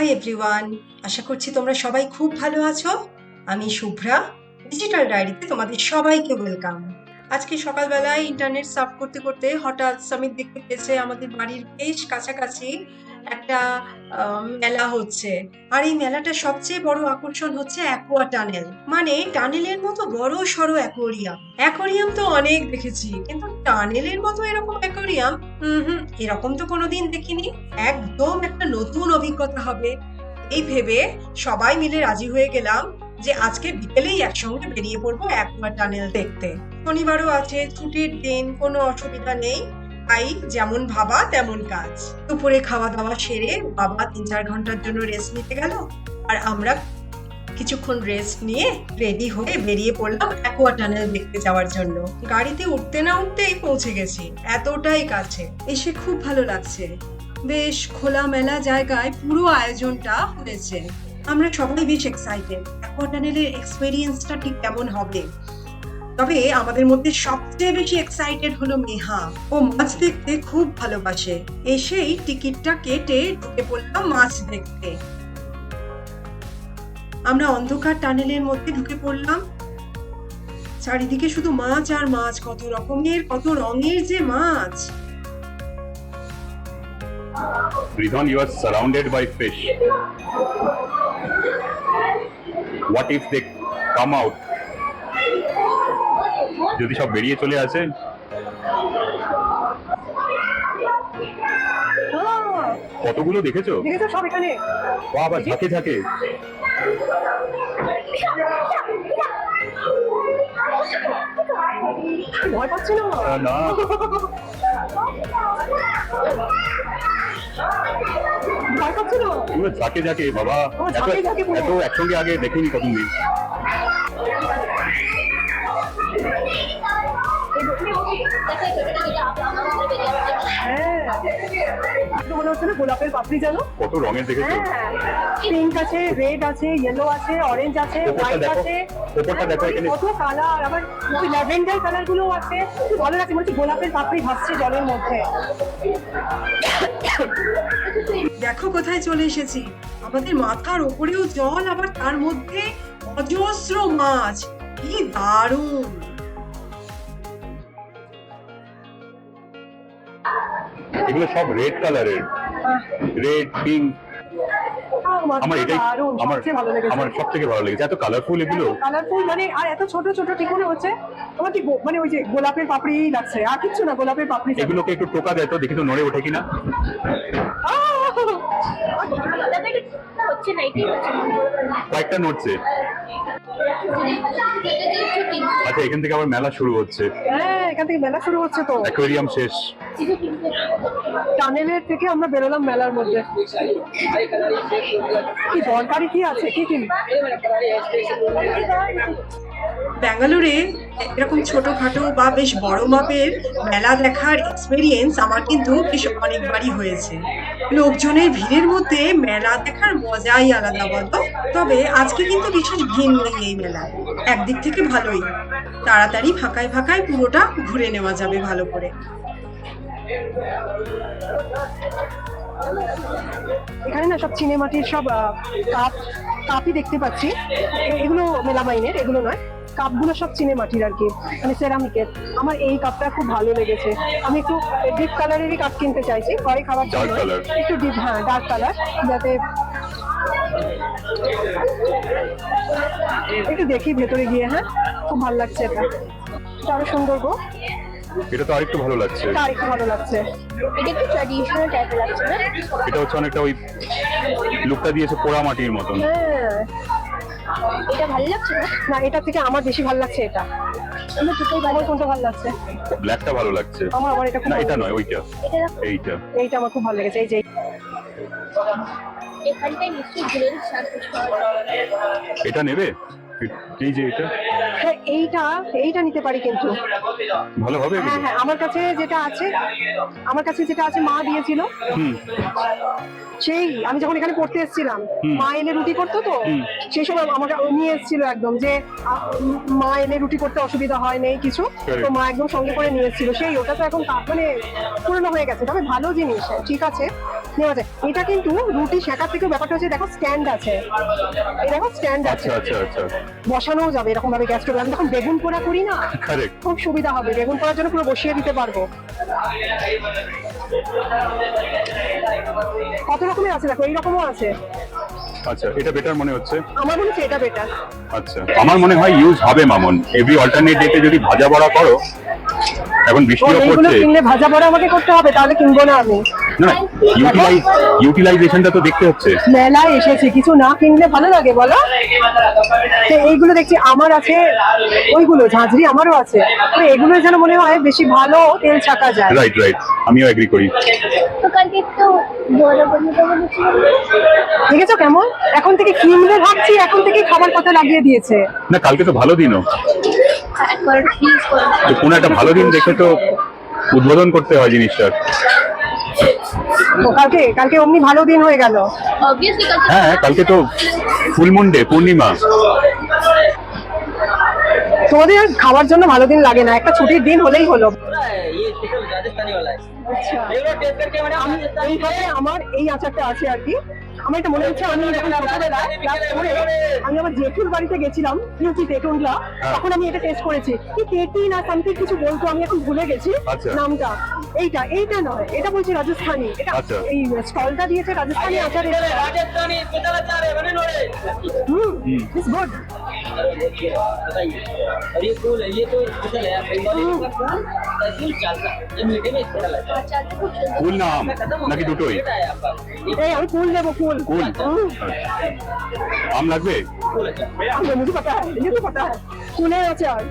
Hi everyone আশা করছি তোমরা সবাই খুব ভালো আছো। আমি শুভ্রা। ডিজিটাল ডায়েরিতে তোমাদের সবাইকে ওয়েলকাম আজকে সকালবেলায় ইন্টারনেট সার্ফ করতে করতে হঠাৎ সামিত দেখতে পেয়েছে আমাদের বাড়ির বেশ কাছাকাছি একটা মেলা হচ্ছে। আর এই মেলাটা সবচেয়ে বড় আকর্ষণ হচ্ছে অ্যাকোয়া টানেল মানে টানেলের মতো বড় সড়ো অ্যাকোরিয়াম অ্যাকোরিয়াম তো অনেক দেখেছি, কিন্তু টানেলের মতো এরকম অ্যাকোরিয়াম? হুম এরকম তো কোনোদিন দেখিনি। একদম একটা নতুন অভিজ্ঞতা হবে। এই ভেবে সবাই মিলে রাজি হয়ে গেলাম যে আজকে বিকেলেই একসঙ্গে বেরিয়ে পড়ব অ্যাকোয়া টানেল দেখতে। শনিবারও আছে, ছুটির দিন, কোনো অসুবিধা নেই। তাই যেমন ভাবা, তেমন কাজ। দুপুরে খাওয়া দাওয়া সেরে বাবা তিন চার ঘণ্টার জন্য রেস্ট নিতে গেল। আর আমরা কিছুক্ষণ রেস্ট নিয়ে রেডি হয়ে বেরিয়ে পড়লাম অ্যাকোয়া টানেল দেখতে যাওয়ার জন্য। গাড়িতে উঠতে না উঠতেই পৌঁছে গেছি। এতটাই কাছে। এসে খুব ভালো লাগছে। বেশ খোলামেলা জায়গায় পুরো আয়োজনটা হয়েছে। আমরা সবাই বেশ এক্সাইটেড অ্যাকোয়া টানেলের এক্সপেরিয়েন্সটা ঠিক কেমন হবে? তবে আমাদের মধ্যে সবচেয়ে বেশি এক্সাইটেড হলো মেহা ও মাছ দেখতে খুব ভালোবাসে। এসেই টিকিটটা কেটে ঢুকে পড়লাম মাছ দেখতে। আমরা অন্ধকার টানেলের মধ্যে ঢুকে পড়লাম। চারিদিকে শুধু মাছ আর মাছ কত রকমের কত রঙের যে মাছ। Ridwan, you are surrounded by fish. What if they come out? যদি সব বেরিয়ে চলে আসে? কতগুলো দেখেছ? দেখেছ সব এখানে? বাবা ঝাঁকে ঝাঁকে। ভয় পাচ্ছি না? না। ভয় পাচ্ছি না? ঝাঁকে ঝাঁকে বাবা। এত একসঙ্গে আগে দেখিনি কতদিন হচ্ছে না গোলাপের পাপড়ি জানো কত রঙের দেখেছ? হ্যাঁ পিঙ্ক আছে রেড আছে ইয়েলো আছে অরেঞ্জ আছে হোয়াইট দেখো, আছে। ওপরটা দেখো হ্যাঁ, এখানে। কত কালার আবার ল্যাভেন্ডার কালারগুলো আছে। খুব ভালো লাগছে মনে হচ্ছে গোলাপের পাপড়ি ভাসছে জলের মধ্যে। দেখো কোথায় চলে এসেছি। আমাদের মাথার ওপরেও জল আবার তার মধ্যে অজস্র মাছ। কি দারুণ! এগুলো সব রেড কালারের রেড পিঙ্ক আমার এটাই আমার ভালো লেগেছে। আমার সব থেকে ভালো লেগেছে। এত কালারফুল এগুলো? কালারফুল মানে আর এত ছোট ছোট হচ্ছে মানে ওই যে গোলাপের লাগছে আর কিচ্ছু না গোলাপের পাপড়ি। এগুলোকে একটু টোকা দেয় তো দেখি তো নড়ে ওঠে কিনা? কয়েকটা নড়ছে। আচ্ছা এখান থেকে আবার মেলা শুরু হচ্ছে। হ্যাঁ। এখান থেকে মেলা শুরু হচ্ছে তো। অ্যাকোয়ারিয়াম শেষ। টানেলের থেকে আমরা বেরোলাম মেলার মধ্যে। কি দরকারি কি আছে? কি কি ব্যাঙ্গালোরে এরকম ছোটখাটো বা বেশ বড় মাপের মেলা দেখার এক্সপেরিয়েন্স আমার কিন্তু বেশ অনেকবারই হয়েছে। লোকজনের ভিড়ের মধ্যে মেলা দেখার মজাই আলাদা বলতো। তবে আজকে কিন্তু বিশেষ ভিড় নেই এই মেলায়। একদিক থেকে ভালোই। তাড়াতাড়ি ফাঁকায় ফাঁকায় পুরোটা ঘুরে নেওয়া যাবে ভালো করে। এখানে না সব চিনেমাটির সব কাপ কাপই দেখতে পাচ্ছি। এগুলো মেলামাইনের এগুলো নয়। কাপগুলো সব চিনেমাটির আর কি মানে সেরামিকের। আমার এই কাপটা খুব ভালো লেগেছে। আমি একটু ডিপ কালারেরই কাপ কিনতে চাইছি পরে খাবার জন্য। একটু ডিপ হ্যাঁ ডার্ক কালার যাতে একটু দেখি ভেতরে গিয়ে হ্যাঁ? খুব ভালো লাগছে এটা। এটা আরও সুন্দর গো। এটা তো আরেকটু ভালো লাগছে। এটা আরেকটু ভালো লাগছে। এটা একটু ট্র্যাডিশনাল টাইপের লাগছে না এটা হচ্ছে অনেকটা ওই লুকটা দিয়েছে পোড়া মাটির মতন। হ্যাঁ। এটা ভালো লাগছে না না এটা থেকে আমার বেশি ভালো লাগছে এটা। আমার দুটোই আমার কোনটা ভালো লাগছে? ব্ল্যাকটা ভালো লাগছে। আমার আবার এটা খুব না এটা নয় ওইটা। এইটা। এইটা আমার খুব ভালো লেগেছে এই যে। এখানটায় নিশ্চয়ই পাওয়া যায় এটা নেবে? এই যে এটা? হ্যাঁ এইটা এইটা নিতে পারি কিন্তু। ভালো হবে হ্যাঁ হ্যাঁ আমার কাছে যেটা আছে আমার কাছে যেটা আছে মা দিয়েছিল। হুম। সেই আমি যখন এখানে পড়তে এসেছিলাম মা এলে রুটি করতো তো? সেই সময় আমাকে নিয়ে এসেছিল একদম যে মা এলে রুটি করতে অসুবিধা হয় নেই কিছু। তো মা একদম সঙ্গে করে নিয়ে এসেছিল। সেই ওটা তো এখন মানে পুরনো হয়ে গেছে। তবে ভালো জিনিস ঠিক আছে। নেওয়া যায় এটা কিন্তু রুটি শেখার থেকে ব্যাপারটা হচ্ছে দেখো স্ট্যান্ড আছে। এই দেখো স্ট্যান্ড আছে। আচ্ছা আচ্ছা আচ্ছা। বসানোও যাবে এরকম ভাবে গ্যাস স্টোভে আমি যখন বেগুন পোড়া করি না কারেক্ট খুব সুবিধা হবে। বেগুন পোড়ার জন্য পুরো বসিয়ে দিতে পারব। কত রকমের আছে? দেখো এইরকমও আছে। আচ্ছা এটা বেটার মনে হচ্ছে? আমার মনে হচ্ছে এটা বেটার আচ্ছা আমার মনে হয় ইউজ হবে মামন। এভরি অল্টারনেট ডেতে যদি ভাজা বড়া করো এখন বৃষ্টিও পড়ছে। কিনলে ভাজা বড়া আমাকে করতে হবে তাহলে কিনবো না আমি। না ইউটিলাইজ ইউটিলাইজেশনটা তো দেখতে হচ্ছে। মেলায় এসেছি কিছু না কিনলে ভালো লাগে বলো? তো এইগুলো দেখছি আমার আছে ওইগুলো ঝাঁঝরি আমারও আছে। তো এগুলো যেন মনে হয় বেশি ভালো তেল ছাকা যায়। রাইট রাইট আমিও এগ্রি করি। বলেছিলাম দেখেছ কেমন? এখন থেকে কিনবে ভাবছি এখন থেকে খাবার কথা লাগিয়ে দিয়েছে। না কালকে তো ভালো দিনও। কোনো একটা ভালো দিন দেখে তো উদ্বোধন করতে হয় জিনিসটার তো কালকে কালকে অমনি ভালো দিন হয়ে গেল। হ্যাঁ কালকে তো ফুলমুন পূর্ণিমা। তোমাদের খাওয়ার জন্য ভালো দিন লাগে না একটা ছুটির দিন হলেই হলো। আচ্ছা। আমার এই আচারটা আছে আর কি। আমার এটা মনে হচ্ছে আমি আমি আমার জেঠুর বাড়িতে গেছিলাম কি কিউচি তেতুনলা তখন আমি এটা টেস্ট করেছি। কি তেটি না সামথিং কিছু বলতো আমি এখন ভুলে গেছি আচ্ছা। নামটা। এইটা এইটা নয় এটা বলছি রাজস্থানি। এটা আচ্ছা। এই স্টলটা দিয়েছে রাজস্থানি আচার হুম ইটস গুড बताइए और ये फूल है ये तो स्पेशल है। फूल चालता ना आम लगी दुटो ए हम फूल वो फूल। फूल। हाँ। अच्छा। आम लगबे ये मुझे पता है ये तो पता है। फूले अचार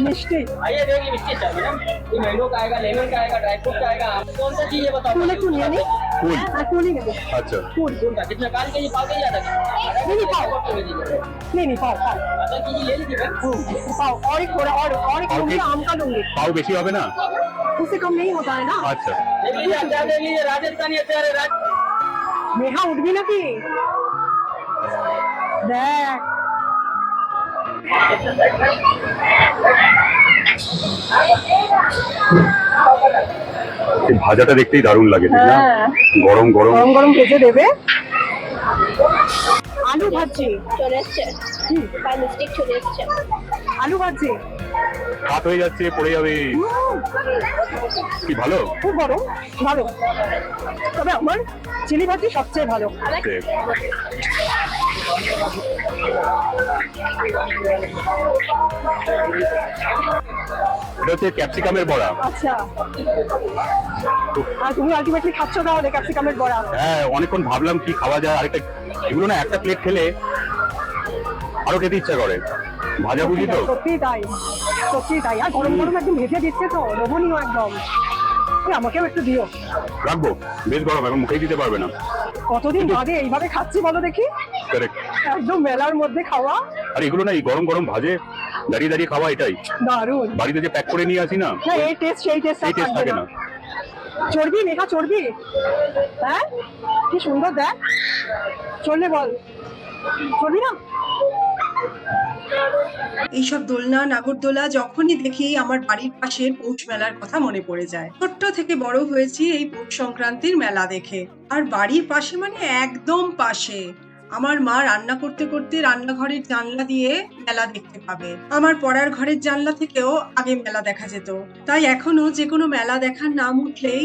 मिष्टी। आइए देखिए मिष्टी अचार ये मैंगो का आएगा लेमन का आएगा ड्राई फ्रूट का आएगा। कौन सा चीज़ है बताओ? फूल है नहीं? फूल अच्छा फूल कितना काल के ये पाव के ज़्यादा नहीं नहीं पाव नहीं नहीं पाव पाव आधा केजी ले लीजिए पाव और एक थोड़ा और और एक लूँगी आम का लूँगी पाव बेसी होवे ना उससे कम नहीं होता है ना? अच्छा। देख लीजिए अचार देख लीजिए राजस्थानी अचार है राज मेहा उठ भी ना की देख। Thank. ভাজাটা দেখতেই দারুণ লাগে ঠিক না? হ্যাঁ। গরম গরম। গরম গরম ভেজে দেবে। আলু ভাজি। চলে এসছে। বাই মিস্টেক চলে এসছে। আলু ভাজি। হাত হয়ে যাচ্ছে পড়ে যাবে। কি ভালো? খুব গরম ভালো। তবে আমার চিলি ভাজি সবচেয়ে ভালো. এটা হচ্ছে ক্যাপসিকামের বড়া। আচ্ছা। আর তুমি আলটিমেটলি খাচ্ছ তাহলে ক্যাপসিকামের বড়া। হ্যাঁ অনেকক্ষণ ভাবলাম কি খাওয়া যায় আরেকটা এগুলো না একটা প্লেট খেলে আরও খেতে ইচ্ছা করে। ভাজা ভুজি তো? সত্যি তাই সত্যি তাই। আর গরম গরম একদম ভেজে দিচ্ছে তো লোভনীয় একদম। আমাকেও একটু দিও। রাখব বেশ গরম এখন মুখেই দিতে পারবে না। কতদিন বাদে এইভাবে খাচ্ছি বলো দেখি. একদম মেলার মধ্যে খাওয়া। আর এগুলো না এই গরম গরম ভাজে দাঁড়িয়ে দাঁড়িয়ে খাওয়া এটাই। দারুণ। বাড়িতে যে প্যাক করে নিয়ে আসি না না এই টেস্ট সেই টেস্ট এই টেস্ট থাকে না। চর্বি মেঘা চর্বি? হ্যাঁ? কি সুন্দর দেখ। চললে বল। চর্বি না? এইসব দোলনা নাগরদোলা যখনই দেখি আমার বাড়ির পাশের পৌষ মেলার কথা মনে পড়ে যায়। ছোট্ট থেকে বড় হয়েছি এই পৌষ সংক্রান্তির মেলা দেখে। আর বাড়ির পাশে মানে একদম পাশে। আমার মা রান্না করতে করতে রান্নাঘরের জানলা দিয়ে মেলা দেখতে পাবে। আমার পড়ার ঘরের জানলা থেকেও আগে মেলা দেখা যেত। তাই এখনও যে কোনো মেলা দেখার নাম উঠলেই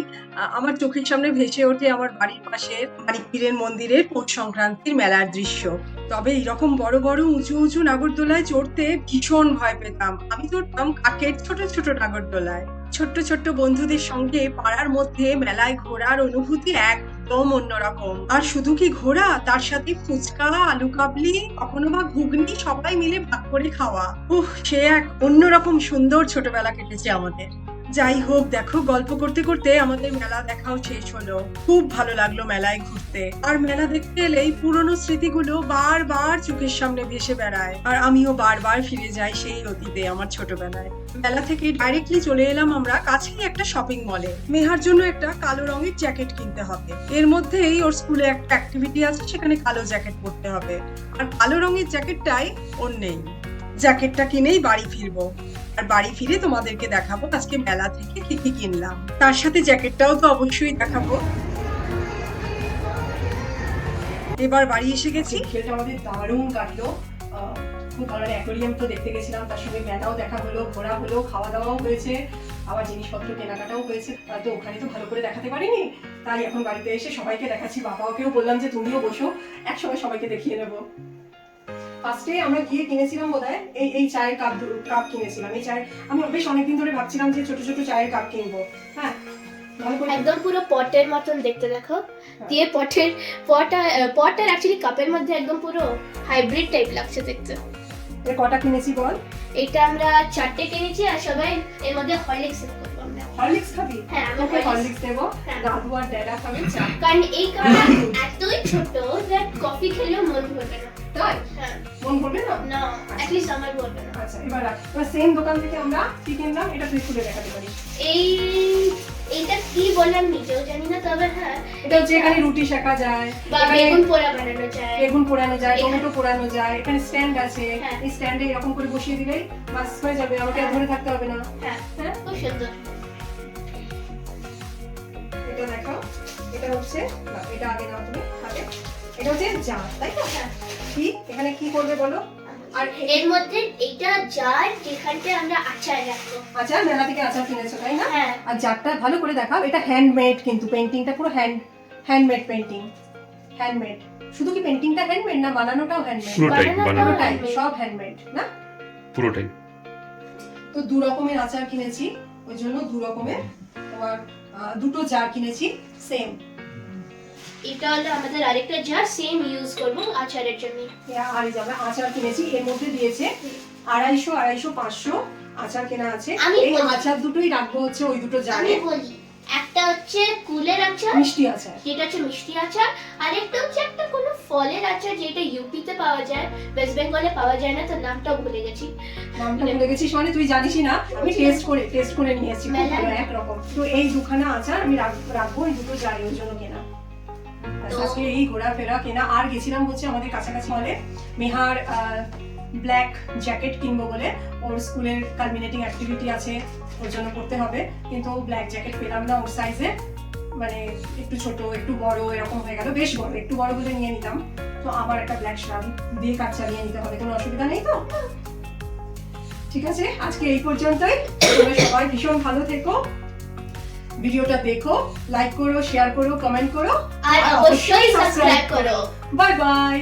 আমার চোখের সামনে ভেসে ওঠে আমার বাড়ির পাশের মানিকপীরের মন্দিরের পৌষ সংক্রান্তির মেলার দৃশ্য। তবে এরকম বড় বড় উঁচু উঁচু নাগরদোলায় চড়তে ভীষণ ভয় পেতাম। আমি চড়তাম কাকের ছোট ছোট নাগরদোলায়। ছোট্ট ছোট্ট বন্ধুদের সঙ্গে পাড়ার মধ্যে মেলায় ঘোরার অনুভূতি একদম অন্যরকম। আর শুধু কি ঘোরা তার সাথে ফুচকা, আলু কাবলি, কখনো বা ঘুগনি, সবাই মিলে ভাগ করে খাওয়া। উহ সে এক অন্যরকম সুন্দর ছোটবেলা কেটেছে আমাদের। যাই হোক, দেখো, গল্প করতে করতে আমাদের মেলা দেখাও শেষ হলো। খুব ভালো লাগল মেলায় ঘুরতে। আর মেলা দেখতে এলেই পুরনো স্মৃতিগুলো বারবার চোখের সামনে ভেসে বেড়ায়। আর আমিও বারবার ফিরে যাই সেই অতীতে, আমার ছোটবেলায়। মেলা থেকে ডাইরেক্টলি চলে এলাম আমরা কাছেই একটা শপিং মলে মেহার জন্য একটা কালো রঙের জ্যাকেট কিনতে হবে। এর মধ্যেই ওর স্কুলে একটা অ্যাক্টিভিটি আছে, সেখানে কালো জ্যাকেট পরতে হবে। আর কালো রঙের জ্যাকেটটাই ওর নেই। জ্যাকেটটা কিনেই বাড়ি ফিরবো। আর বাড়ি ফিরে তোমাদেরকে দেখাবো, আজকে মেলা থেকে কি কি কিনলাম। তার সাথে জ্যাকেটটাও তো অবশ্যই দেখাবো। এবার বাড়ি এসে গেছি। বিকেলটা আমাদের দারুণ কাটলো। ভালো অ্যাকোরিয়াম তো দেখতে গেছিলাম, তার সঙ্গে মেলাও দেখা হলো, ঘোরা হলো খাওয়া দাওয়াও হয়েছে, আবার জিনিসপত্র কেনাকাটাও হয়েছে। তো ওখানে তো ভালো করে দেখাতে পারিনি, তাই এখন বাড়িতে এসে সবাইকে দেখাচ্ছি, বাবাকেও বললাম যে তুমিও বসো, একসঙ্গে সবাইকে দেখিয়ে নেব। ফার্স্টে আমরা গিয়ে কিনেছিলাম বোধহয়। এই এই চায়ের কাপ কাপ কিনেছিলাম। এই চায়ের আমি বেশ অনেকদিন ধরে ভাবছিলাম যে ছোট ছোট চায়ের কাপ কিনবো। হ্যাঁ একদম পুরো পটের মতন দেখতে দেখো। দিয়ে পটের পটা পটার অ্যাকচুয়ালি কাপের মধ্যে একদম পুরো হাইব্রিড টাইপ লাগছে দেখতে। কটা কিনেছি বল? এটা আমরা চারটে কিনেছি আর সবাই এর মধ্যে হরলিক্স করব আমরা। হরলিক্স খাবি? হ্যাঁ আমি তোকে হরলিক্স হরলিক্স দেবো। হ্যাঁ। দাদু আর ড্যাডা খাবে চা। কারণ এই কাপটা এতই ছোট যে কফি খেলেও মন ভরবে না। তাই? হ্যাঁ। মন না? না আমার ভরবে না। আচ্ছা এবার রাখ। এবার সেম দোকান থেকে আমরা কি কিনলাম এটা তুই খুলে দেখাতে পারিস। এই এইটা কি বললাম নিজেও জানি না তবে হ্যাঁ। এটা হচ্ছে এখানে রুটি শেখা যায় বেগুন পোড়া বানানো যায়। বেগুন পোড়ানো যায় টমেটো পোড়ানো যায় এখানে স্ট্যান্ড আছে। হ্যাঁ। এই স্ট্যান্ডে এরকম করে বসিয়ে দিলেই বাস হয়ে যাবে আমাকে আর ধরে থাকতে হবে না। হ্যাঁ হ্যাঁ? খুব সুন্দর। এটা দেখো এটা হচ্ছে এটা আগে নাও তুমি হাতে এটা হচ্ছে জার তাই হ্যাঁ। কি? এখানে কি করবে বলো? আর এর মধ্যে এইটা যার যেখানটা আমরা আচার রাখব। আচার? মেলা থেকে আচার কিনেছো তাই না? হ্যাঁ। আর জারটা ভালো করে দেখাও। এটা হ্যান্ডমেড কিন্তু পেন্টিংটা পুরো হ্যান্ড হ্যান্ডমেড পেন্টিং হ্যান্ডমেড শুধু কি পেন্টিংটা হ্যান্ডমেড না বানানোটাও হ্যান্ডমেড পুরোটাই বানানোটাও বানানো সব হ্যান্ডমেড না? পুরোটাই। তো দু রকমের আচার কিনেছি ওই জন্য দু রকমের তোমার আহ, দুটো জার কিনেছি সেম এটা হলো আমাদের আরেকটা জার সেম ইউজ করব আচারের জন্য। আর এই যে আমরা আচার কিনেছি এর মধ্যে দিয়েছে আড়াইশো আড়াইশো পাঁচশো আচার কেনা আছে। আমি এই। আচার দুটোই রাখব হচ্ছে ওই দুটো জারে। বলি একটা হচ্ছে কুলের আচার মিষ্টি আচার। যেটা হচ্ছে মিষ্টি আচার আর একটা হচ্ছে একটা কোনো ফলের আচার যেটা ইউপিতে পাওয়া যায় ওয়েস্ট বেঙ্গলে পাওয়া যায় না তো নামটাও ভুলে গেছি। নামটা ভুলে গেছিস মানে তুই জানিসই না আমি টেস্ট করে টেস্ট করে নিয়েছি? একরকম। তো এই দুখানা আচার আমি রাখ- রাখব এই দুটো জারি ওই জন্য কেনা। ঘোরাফেরা কেনা। আর গেছিলাম হচ্ছে আমাদের কাছাকাছি হলে মেহার ব্ল্যাক জ্যাকেট কিনবো বলে। ওর স্কুলের কালমিনেটিং অ্যাক্টিভিটি আছে, ওর জন্য করতে হবে। কিন্তু ব্ল্যাক জ্যাকেট পেলাম না ওর সাইজে মানে একটু ছোট, একটু বড়, এরকম হয়ে গেল। বেশ বড়, একটু বড় বলে নিয়ে নিতাম তো আবার একটা ব্ল্যাক শার্ট দিয়ে কাজ চালিয়ে নিতে হবে। কোনো অসুবিধা নেই তো? ঠিক আছে, আজকে এই পর্যন্তই। তোমরা সবাই ভীষণ ভালো থেকো। ভিডিওটা দেখো লাইক করো শেয়ার করো কমেন্ট করো আর অবশ্যই সাবস্ক্রাইব করো। Bye bye